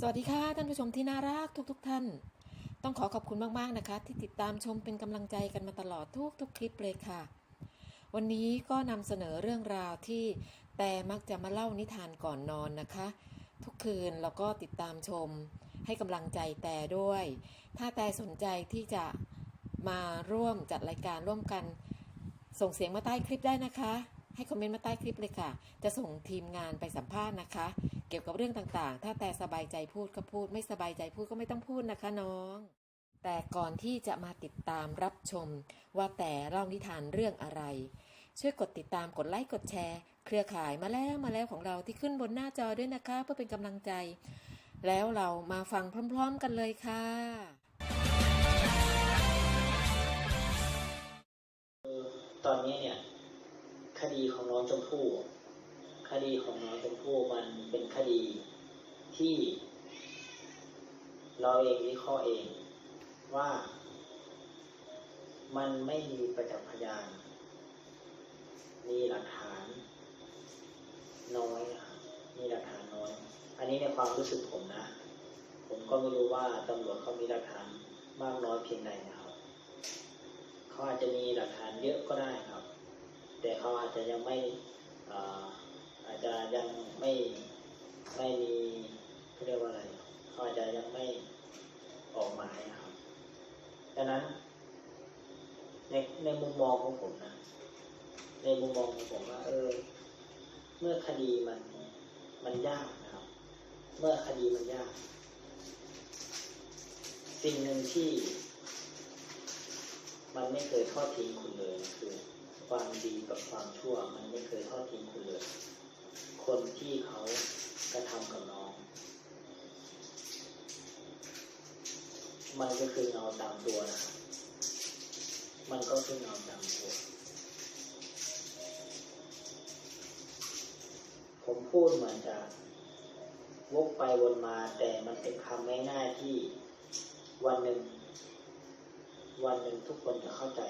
สวัสดีค่ะท่านผู้ชมที่น่ารักทุกๆทท่าน ต้องขอขอบคุณมากๆนะคะ ที่ติดตามชมเป็นกำลังใจกันมาตลอดทุกๆคลิปเลยค่ะ วันนี้ก็นำเสนอเรื่องราวที่แต่มักจะมาเล่านิทานก่อนนอนนะคะ ทุกคืนเราก็ติดตามชม ให้กำลังใจแต่ด้วย ถ้าแต่สนใจที่จะมาร่วมจัดรายการร่วมกัน ส่งเสียงมาใต้คลิปได้นะคะ ให้คอมเมนต์มาใต้คลิปเลยค่ะ จะส่งทีมงานไปสัมภาษณ์นะคะ เกี่ยวกับเรื่องต่างๆ ถ้าแต่สบายใจพูดก็พูด ไม่สบายใจพูดก็ไม่ต้องพูดนะคะน้อง แต่ก่อนที่จะมาติดตามรับชม ว่าแต่เล่านิทานเรื่องอะไร ช่วยกดติดตามกดไลค์กดแชร์ เครือข่ายมาแล้วมาแล้วของเราที่ขึ้นบนหน้าจอด้วยนะคะ เพื่อเป็นกำลังใจ แล้วเรามาฟังพร้อม ๆ กันเลยค่ะตอนนี้เนี่ยคดีของน้องชมพู่ คดีของน้องชมพู่มันเป็นคดีที่ เราเองวิเคราะห์เองว่า มันไม่มีประจักษ์พยาน มีหลักฐาน น้อยนะครับมีหลักฐานน้อย อันนี้ในความรู้สึกผมนะ ผมก็ไม่รู้ว่าตำรวจเขามีหลักฐานมากน้อยเพียงใดนะครับเขาอาจจะมีหลักฐานเยอะก็ได้ครับ แต่เขาอาจจะยังไม่ อาจจะยังไม่ไม่มีเขาเรียกว่าอะไรเขาอาจจะยังไม่ออกหมายนะครับดังนั้น ในในมุมมองของผมนะ ในมุมมองของผมว่า เออ เมื่อคดีมันมันยากนะครับ เมื่อคดีมันยาก สิ่งหนึ่งที่ มันไม่เคยทอดทิ้งคุณเลยนะคือ ความดีกับความชั่ว มันไม่เคยทอดทิ้งคุณเลย คนที่เขากระทำกับน้อง มันก็คือเงาตามตัวนะมันก็คือเงาตามตัว ผมพูดเหมือนจะวกไปวนมาแต่มันเป็นคำง่ายๆที่วันหนึ่ง วันหนึ่งทุกคนจะเข้าใจ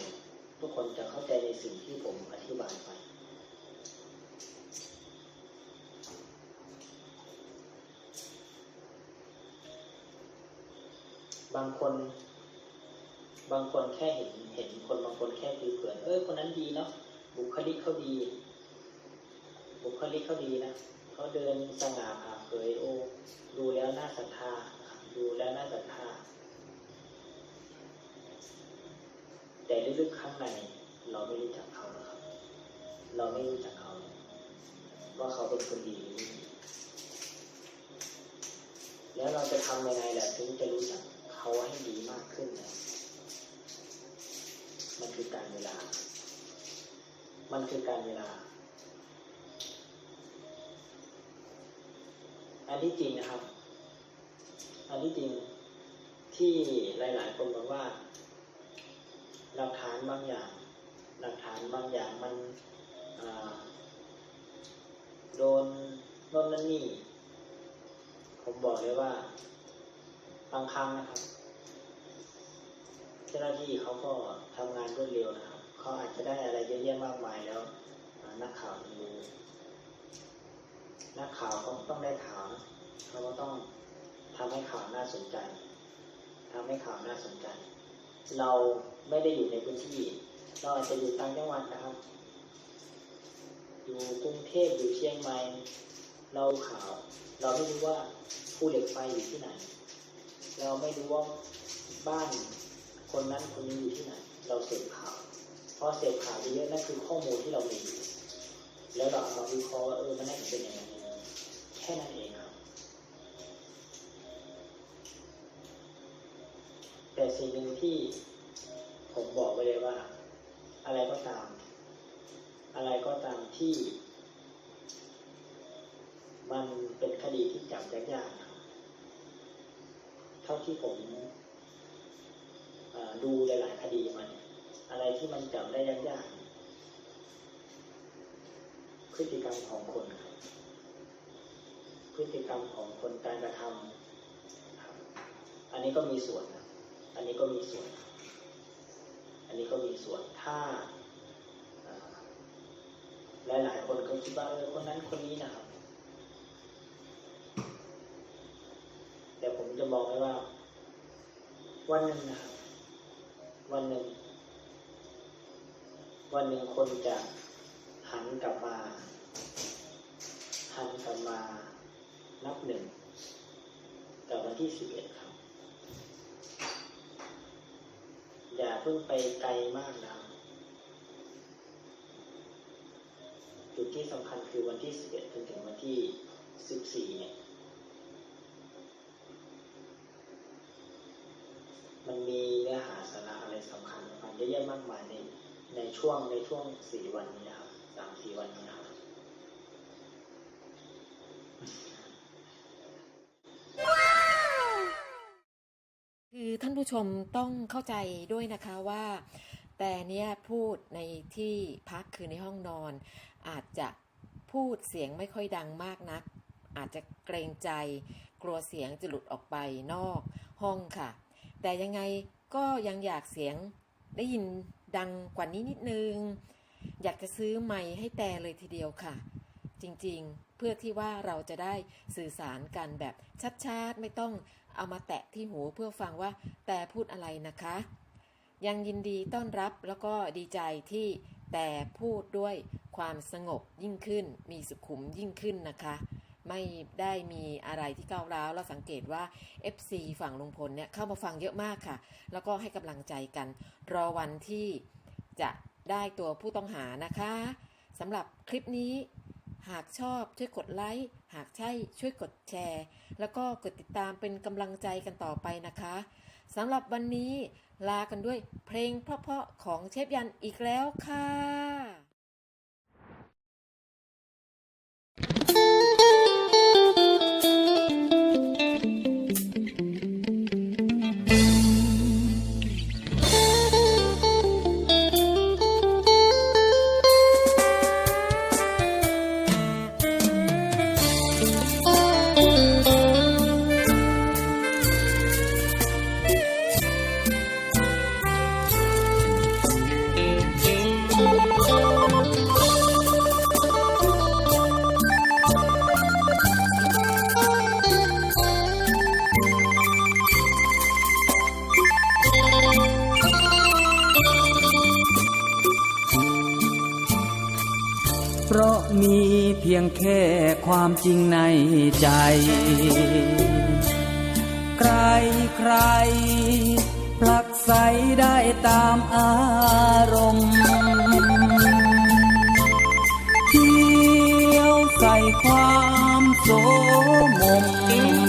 ทุกคนจะเข้าใจในสิ่งที่ผมอธิบายไป บางคน บางคนแค่เห็นเห็นคนบางคนแค่ผิวเผินเออคนนั้นดีเนาะบุคลิกเขาดี บุคลิกเขาดีนะเขาเดินสง่าผ่าเผยโอ้ดูแล้วน่าศรัทธาดูแล้วน่าศรัทธาแต่ลึกๆข้างในเราไม่รู้จักเขานะครับ เราไม่รู้จักเขา ว่าเขาเป็นคนดีหรือไม่ดีแล้วเราจะทำยังไงล่ะถึงจะรู้จักเขาให้ดีมากขึ้นนะมันคือการ เวลา มันคือการเวลา อันที่จริงนะครับ อันที่จริงที่หลาย ๆ คนบอกว่า หลักฐานบางอย่าง หลักฐานบางอย่างมันโดนโดนนั่นนี่ ผมบอกเลยว่าบางครั้งนะครับ จ้าหน้าที่เขาก็ทำงานรวดเร็วนะครับเขาอาจจะได้อะไรเยอะแยะมากมายแล้วนักข่าวไม่รู้นักข่าวเขาต้องได้ข่าวนะเขาก็ต้องทำให้ข่าวน่าสนใจทำให้ข่าวน่าสนใจ เราไม่ได้อยู่ในพื้นที่ เราอาจจะอยู่ต่างจังหวัดนะครับ อยู่กรุงเทพอยู่เชียงใหม่เราข่าว เราไม่รู้ว่าภูเหล็กไฟอยู่ที่ไหน เราไม่รู้ว่าบ้าน คนนั้นคนนี้อยู่ที่ไหน เราเสพข่าวพอเสพข่าวเยอะนั่นคือข้อมูลที่เรามีอยู่แล้วเราเอามาวิเคราะห์ว่าเออมันน่าจะเป็นย่างไรแค่นั้นเองครับ แต่สิ่งหนึ่งที่ผมบอกไว้เลยว่า อะไรก็ตาม อะไรก็ตามที่ มันเป็นคดีที่จับยากๆนะครับเท่าที่ผม ดูหลายๆคดีมาเนี่ยอะไรที่มันจับได้ยากๆพฤติกรรมของคนครับพฤติกรรมของคนการกระทำอันนี้ก็มีส่วนนะอันนี้ก็มีส่วน อันนี้ก็มีส่วนถ้าหลายๆคนก็คิดว่าเออคนนั้นคนนี้นะครับแต่ผมจะบอกเลยว่า วันหนึ่งนะครับ วันหนึ่ง วันหนึ่งคนจะหันกลับมา หันกลับมานับหนึ่งกับวันที่สิบเอ็ดครับ อย่าเพิ่งไปไกลมากนะจุดที่สำคัญคือวันที่สิบเอ็ดจนถึงวันที่สิบสี่เนี่ย มันมีเนื้อหาสาระอะไรสำคัญสำคัญเยอะแยะมากมายในในช่วงในช่วงสี่วันนี้นะครับสามสี่วันนี้นะครับคือท่านผู้ชมต้องเข้าใจด้วยนะคะว่า แต่เนี่ยพูดในที่พักคือในห้องนอน อาจจะพูดเสียงไม่ค่อยดังมากนัก อาจจะเกรงใจ กลัวเสียงจะหลุดออกไปนอกห้องค่ะ แต่ยังไงก็ยังอยากเสียงได้ยินดังกว่านี้นิดนึง อยากจะซื้อไมค์ให้แต่เลยทีเดียวค่ะ จริงๆ เพื่อที่ว่าเราจะได้สื่อสารกันแบบชัดๆ ไม่ต้องเอามาแตะที่หูเพื่อฟังว่าแต่พูดอะไรนะคะ ยังยินดีต้อนรับแล้วก็ดีใจที่แต่พูดด้วยความสงบยิ่งขึ้น มีสุขุมยิ่งขึ้นนะคะ ไม่ได้มีอะไรที่ก้าวร้าวเราสังเกตว่า FC ฝั่งลุงพลเนี่ยเข้ามาฟังเยอะมากค่ะ แล้วก็ให้กำลังใจกัน รอวันที่จะได้ตัวผู้ต้องหานะคะสำหรับคลิปนี้ หากชอบช่วยกดไลค์หากใช่ช่วยกดแชร์ แล้วก็กดติดตามเป็นกำลังใจกันต่อไปนะคะสำหรับวันนี้ลากันด้วยเพลงเพราะๆของเชฟยันอีกแล้วค่ะ เพราะมีเพียงแค่ความจริงในใจ ใครใครผลักใสได้ตามอารมณ์เที่ยวใส่ความโสมม